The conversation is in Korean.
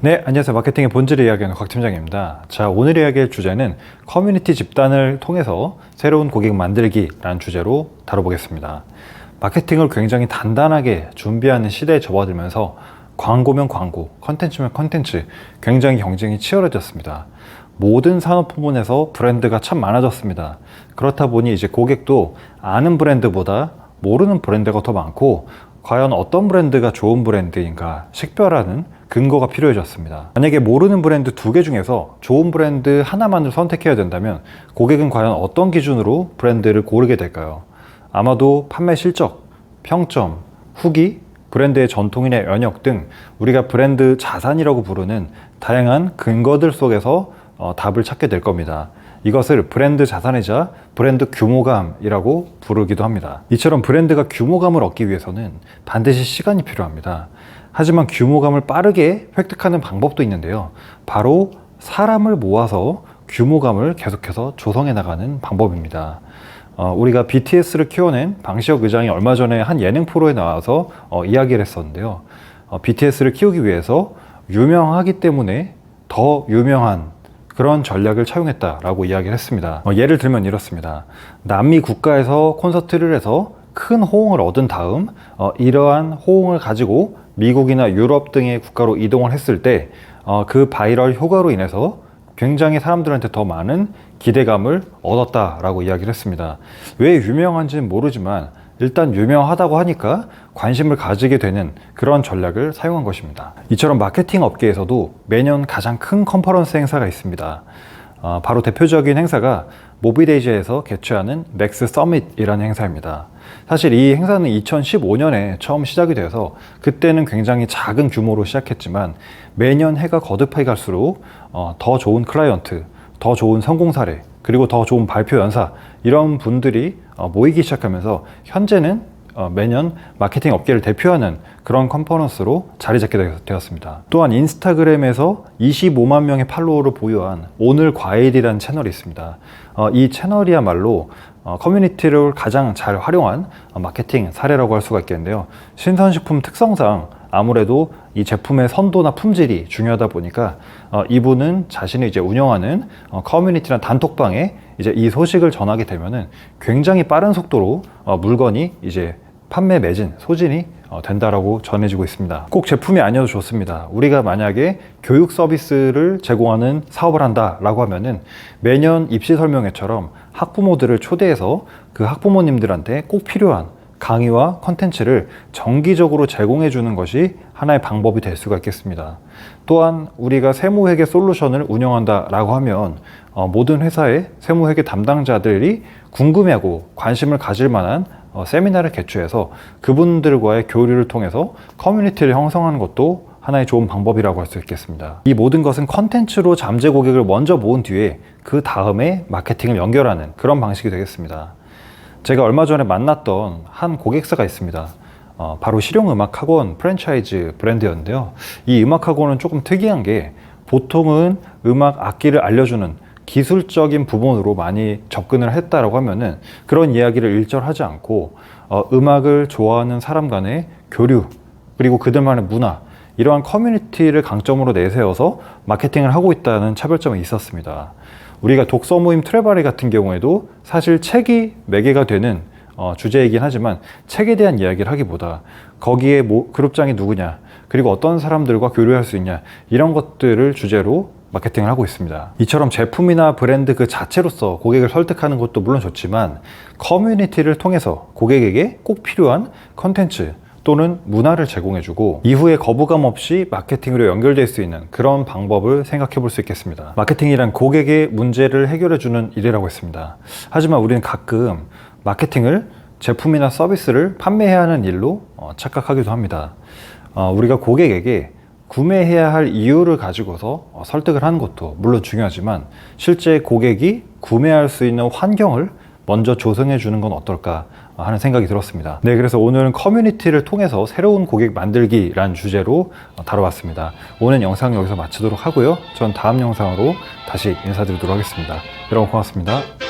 네, 안녕하세요. 마케팅의 본질을 이야기하는 곽 팀장입니다. 자, 오늘 이야기할 주제는 커뮤니티 집단을 통해서 새로운 고객 만들기라는 주제로 다뤄보겠습니다. 마케팅을 굉장히 단단하게 준비하는 시대에 접어들면서 광고면 광고, 컨텐츠면 컨텐츠, 굉장히 경쟁이 치열해졌습니다. 모든 산업 부문에서 브랜드가 참 많아졌습니다. 그렇다 보니 이제 고객도 아는 브랜드보다 모르는 브랜드가 더 많고 과연 어떤 브랜드가 좋은 브랜드인가 식별하는 근거가 필요해졌습니다. 만약에 모르는 브랜드 두 개 중에서 좋은 브랜드 하나만을 선택해야 된다면 고객은 과연 어떤 기준으로 브랜드를 고르게 될까요? 아마도 판매 실적, 평점, 후기, 브랜드의 전통이나 연역 등 우리가 브랜드 자산이라고 부르는 다양한 근거들 속에서 어, 답을 찾게 될 겁니다. 이것을 브랜드 자산이자 브랜드 규모감이라고 부르기도 합니다. 이처럼 브랜드가 규모감을 얻기 위해서는 반드시 시간이 필요합니다. 하지만 규모감을 빠르게 획득하는 방법도 있는데요. 바로 사람을 모아서 규모감을 계속해서 조성해 나가는 방법입니다. 어, 우리가 BTS를 키워낸 방시혁 의장이 얼마 전에 한 예능 프로에 나와서 어, 이야기를 했었는데요. 어, BTS를 키우기 위해서 유명하기 때문에 더 유명한 그런 전략을 차용했다라고 이야기를 했습니다. 어, 예를 들면 이렇습니다. 남미 국가에서 콘서트를 해서 큰 호응을 얻은 다음 어, 이러한 호응을 가지고 미국이나 유럽 등의 국가로 이동을 했을 때그 바이럴 효과로 인해서 굉장히 사람들한테 더 많은 기대감을 얻었다라고 이야기를 했습니다. 왜 유명한지는 모르지만 일단 유명하다고 하니까 관심을 가지게 되는 그런 전략을 사용한 것입니다. 이처럼 마케팅 업계에서도 매년 가장 큰 컨퍼런스 행사가 있습니다. 어, 바로 대표적인 행사가 모비데이즈에서 개최하는 넥스 서밋이라는 행사입니다. 사실 이 행사는 2015년에 처음 시작이 돼서 그때는 굉장히 작은 규모로 시작했지만 매년 해가 거듭하게 갈수록 어, 더 좋은 클라이언트, 더 좋은 성공 사례, 그리고 더 좋은 발표 연사 이런 분들이 어, 모이기 시작하면서 현재는 어, 매년 마케팅 업계를 대표하는 그런 컨퍼런스로 자리 잡게 되었습니다. 또한 인스타그램에서 25만 명의 팔로워를 보유한 오늘 과일이라는 채널이 있습니다. 어, 이 채널이야말로 어, 커뮤니티를 가장 잘 활용한 어, 마케팅 사례라고 할 수가 있겠는데요. 신선식품 특성상 아무래도 이 제품의 선도나 품질이 중요하다 보니까 어, 이분은 자신이 이제 운영하는 어, 커뮤니티나 단톡방에 이제 이 소식을 전하게 되면은 굉장히 빠른 속도로 어, 물건이 이제 판매 매진, 소진이 어, 된다라고 전해지고 있습니다. 꼭 제품이 아니어도 좋습니다. 우리가 만약에 교육 서비스를 제공하는 사업을 한다라고 하면은 매년 입시 설명회처럼 학부모들을 초대해서 그 학부모님들한테 꼭 필요한 강의와 컨텐츠를 정기적으로 제공해 주는 것이 하나의 방법이 될 수가 있겠습니다. 또한 우리가 세무회계 솔루션을 운영한다라고 하면 어, 모든 회사의 세무회계 담당자들이 궁금해하고 관심을 가질 만한 어, 세미나를 개최해서 그분들과의 교류를 통해서 커뮤니티를 형성하는 것도 하나의 좋은 방법이라고 할 수 있겠습니다. 이 모든 것은 컨텐츠로 잠재 고객을 먼저 모은 뒤에 그 다음에 마케팅을 연결하는 그런 방식이 되겠습니다. 제가 얼마 전에 만났던 한 고객사가 있습니다. 어, 바로 실용음악학원 프랜차이즈 브랜드였는데요. 이 음악학원은 조금 특이한 게 보통은 음악 악기를 알려주는 기술적인 부분으로 많이 접근을 했다라고 하면은 그런 이야기를 일절하지 않고 어, 음악을 좋아하는 사람 간의 교류 그리고 그들만의 문화 이러한 커뮤니티를 강점으로 내세워서 마케팅을 하고 있다는 차별점이 있었습니다. 우리가 독서 모임 트레바리 같은 경우에도 사실 책이 매개가 되는 어, 주제이긴 하지만 책에 대한 이야기를 하기보다 거기에 모, 그룹장이 누구냐 그리고 어떤 사람들과 교류할 수 있냐 이런 것들을 주제로 마케팅을 하고 있습니다. 이처럼 제품이나 브랜드 그 자체로서 고객을 설득하는 것도 물론 좋지만 커뮤니티를 통해서 고객에게 꼭 필요한 컨텐츠 또는 문화를 제공해주고 이후에 거부감 없이 마케팅으로 연결될 수 있는 그런 방법을 생각해 볼 수 있겠습니다. 마케팅이란 고객의 문제를 해결해주는 일이라고 했습니다. 하지만 우리는 가끔 마케팅을 제품이나 서비스를 판매해야 하는 일로 어, 착각하기도 합니다. 어, 우리가 고객에게 구매해야 할 이유를 가지고서 어, 설득을 하는 것도 물론 중요하지만 실제 고객이 구매할 수 있는 환경을 먼저 조성해 주는 건 어떨까 하는 생각이 들었습니다. 네, 그래서 오늘은 커뮤니티를 통해서 새로운 고객 만들기라는 주제로 어, 다뤄봤습니다. 오늘 영상 여기서 마치도록 하고요. 전 다음 영상으로 다시 인사드리도록 하겠습니다. 여러분 고맙습니다.